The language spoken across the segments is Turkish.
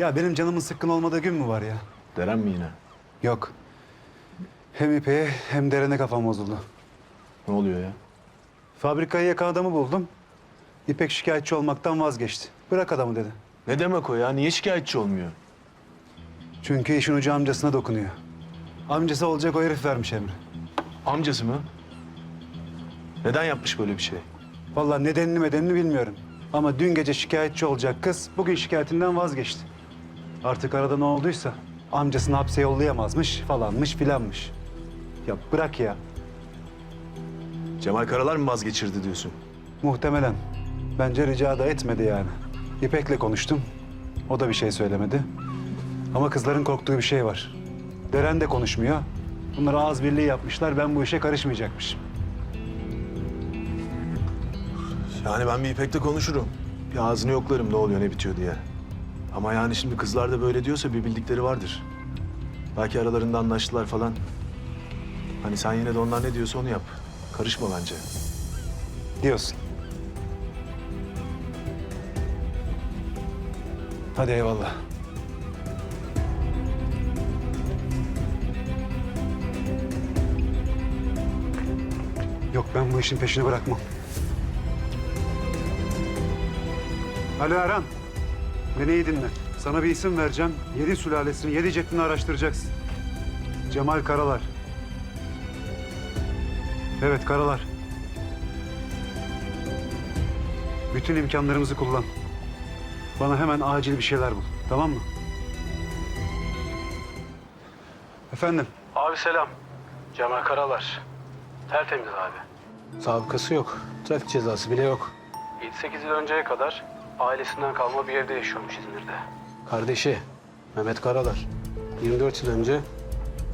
Ya benim canımın sıkkın olmadığı gün mü var ya? Deren mi yine? Yok. Hem İpek'e hem Deren'e kafam bozuldu. Ne oluyor ya? Fabrikayı yakan adamı buldum. İpek şikayetçi olmaktan vazgeçti. Bırak adamı dedi. Ne demek o ya? Niye şikayetçi olmuyor? Çünkü işin ucu amcasına dokunuyor. Amcası olacak o herif vermiş emri. Amcası mı? Neden yapmış böyle bir şey? Vallahi nedenini medenini bilmiyorum. Ama dün gece şikayetçi olacak kız bugün şikayetinden vazgeçti. Artık arada ne olduysa amcasını hapse yollayamazmış falanmış filanmış. Ya bırak ya. Cemal Karalar mı vazgeçirdi diyorsun? Muhtemelen. Bence rica da etmedi yani. İpek'le konuştum. O da bir şey söylemedi. Ama kızların korktuğu bir şey var. Deren de konuşmuyor. Bunlar ağız birliği yapmışlar. Ben bu işe karışmayacakmışım. Yani ben bir İpek'le konuşurum. Bir ağzını yoklarım ne oluyor ne bitiyor diye. Ama yani şimdi kızlar da böyle diyorsa bir bildikleri vardır. Belki aralarında anlaştılar falan. Hani sen yine de onlar ne diyorsa onu yap. Karışma bence. Diyorsun. Hadi eyvallah. Yok ben bu işin peşini bırakmam. Alo Erhan. Beni iyi dinle. Sana bir isim vereceğim. Yedi sülalesini, yedi ceddini araştıracaksın. Cemal Karalar. Evet Karalar. Bütün imkanlarımızı kullan. Bana hemen acil bir şeyler bul. Tamam mı? Efendim? Abi selam. Cemal Karalar. Tertemiz abi. Sabıkası yok. Trafik cezası bile yok. 7-8 yıl önceye kadar ailesinden kalma bir evde yaşıyormuş İzmir'de. Kardeşi Mehmet Karalar. 24 yıl önce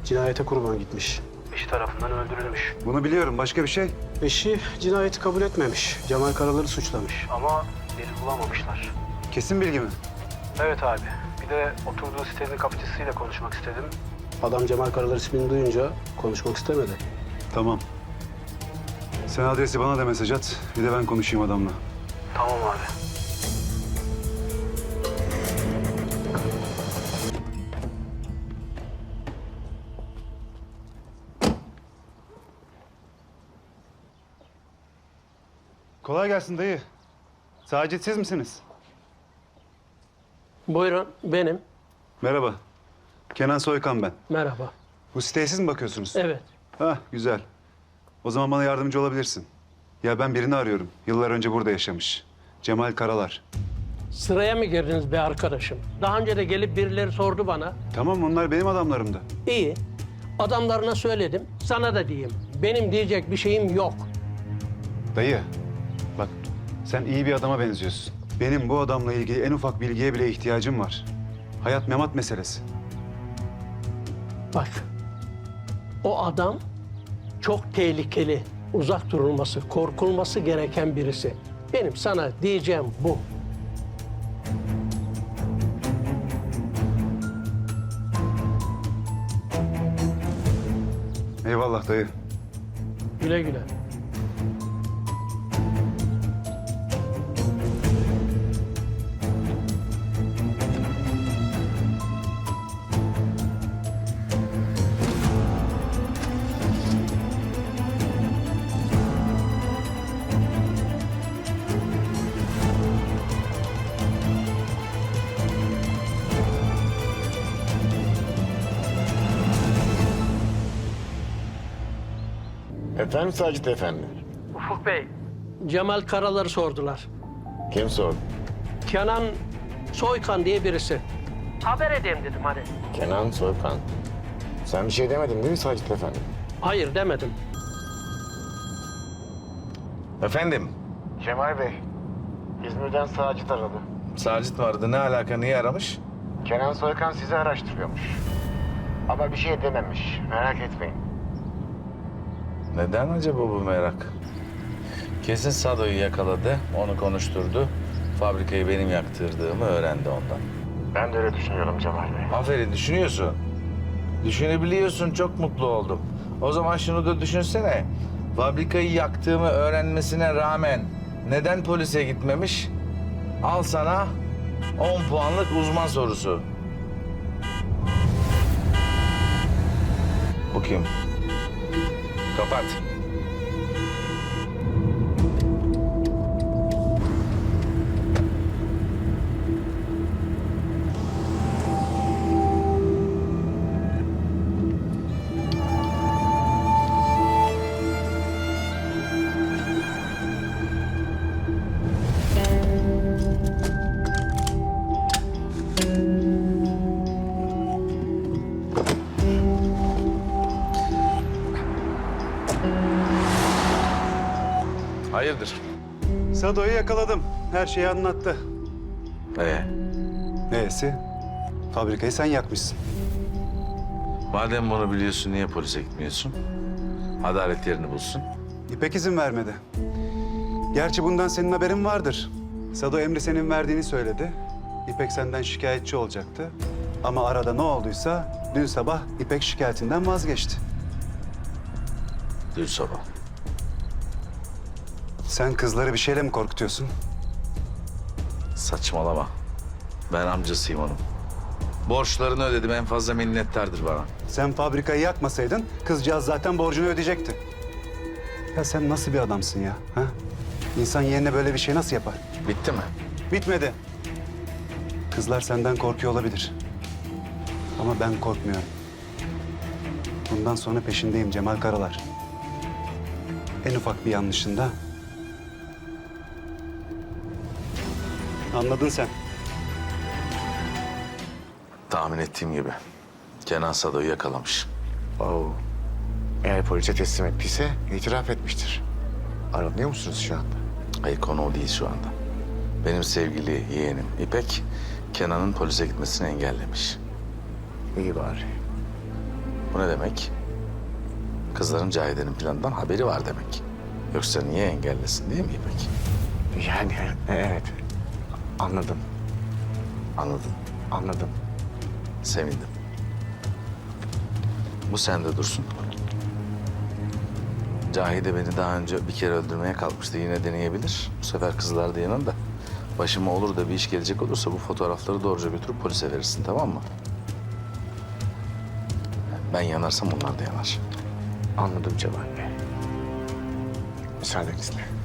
cinayete kurban gitmiş. Eşi tarafından öldürülmüş. Bunu biliyorum. Başka bir şey? Eşi cinayeti kabul etmemiş. Cemal Karalar'ı suçlamış. Ama delil bulamamışlar. Kesin bilgi mi? Evet abi. Bir de oturduğu sitenin kapıcısıyla konuşmak istedim. Adam Cemal Karalar ismini duyunca konuşmak istemedi. Tamam. Sen adresi bana da mesaj at. Bir de ben konuşayım adamla. Tamam abi. Kolay gelsin dayı. Sacit siz misiniz? Buyurun benim. Merhaba. Kenan Soykan ben. Merhaba. Bu siteye siz mi bakıyorsunuz? Evet. Hah güzel. O zaman bana yardımcı olabilirsin. Ya ben birini arıyorum. Yıllar önce burada yaşamış. Cemal Karalar. Sıraya mı girdiniz be arkadaşım? Daha önce de gelip birileri sordu bana. Tamam onlar benim adamlarımdı. İyi. Adamlarına söyledim. Sana da diyeyim. Benim diyecek bir şeyim yok. Dayı, bak sen iyi bir adama benziyorsun. Benim bu adamla ilgili en ufak bilgiye bile ihtiyacım var. Hayat memat meselesi. Bak. O adam çok tehlikeli. Uzak durulması, korkulması gereken birisi. Benim sana diyeceğim bu. Eyvallah dayı. Güle güle. Efendim Sacit Efendi? Ufuk Bey, Cemal Karalar'ı sordular. Kim sordu? Kenan Soykan diye birisi. Haber edeyim dedim hadi. Kenan Soykan. Sen bir şey demedin değil mi Sacit Efendi? Hayır demedim. Efendim, Cemal Bey. İzmir'den Sacit aradı. Sacit mi aradı? Ne alaka? Niye aramış? Kenan Soykan sizi araştırıyormuş. Ama bir şey dememiş. Merak etmeyin. Neden acaba bu merak? Kesin Sado'yu yakaladı, onu konuşturdu. Fabrikayı benim yaktırdığımı öğrendi ondan. Ben de öyle düşünüyorum Cemal Bey. Aferin, düşünüyorsun. Düşünebiliyorsun, çok mutlu oldum. O zaman şunu da düşünsene. Fabrikayı yaktığımı öğrenmesine rağmen neden polise gitmemiş? Al sana 10 puanlık uzman sorusu. Bu kim? Kapat. Hayırdır? Sado'yu yakaladım. Her şeyi anlattı. Ee, Neyse. Fabrikayı sen yakmışsın. madem bunu biliyorsun niye polise gitmiyorsun? Adalet yerini bulsun. İpek izin vermedi. Gerçi bundan senin haberin vardır. Sado emri senin verdiğini söyledi. İpek senden şikayetçi olacaktı. Ama arada ne olduysa dün sabah İpek şikayetinden vazgeçti. Dün sabah. Sen kızları bir şeyle mi korkutuyorsun? Saçmalama. Ben amcasıyım onun. Borçlarını ödedim en fazla minnettardır bana. Sen fabrikayı yakmasaydın kızcağız zaten borcunu ödeyecekti. Ya sen nasıl bir adamsın ya? Ha? İnsan yerine böyle bir şey nasıl yapar? Bitti mi? Bitmedi. Kızlar senden korkuyor olabilir. Ama ben korkmuyorum. Bundan sonra peşindeyim Cemal Karalar. En ufak bir yanlışında... Anladın sen. Tahmin ettiğim gibi. Kenan Sado'yu yakalamış. Oo. Eğer polise teslim ettiyse itiraf etmiştir. Aranıyor musunuz şu anda? Hayır konu o değil şu anda. Benim sevgili yeğenim İpek, Kenan'ın polise gitmesini engellemiş. İyi bari. Bu ne demek? Kızların Cahide'nin planından haberi var demek. Yoksa niye engellesin değil mi İpek? Yani evet. Anladım, Anladın. anladım. Sevindim. Bu sende dursun. Cahide beni daha önce bir kere öldürmeye kalkmıştı. Yine deneyebilir. Bu sefer kızlar da yanında. Başıma olur da bir iş gelecek olursa bu fotoğrafları doğruca götürüp polise verirsin tamam mı? Ben yanarsam onlar da yanar. Anladım Cemal Bey. Müsaadenizle.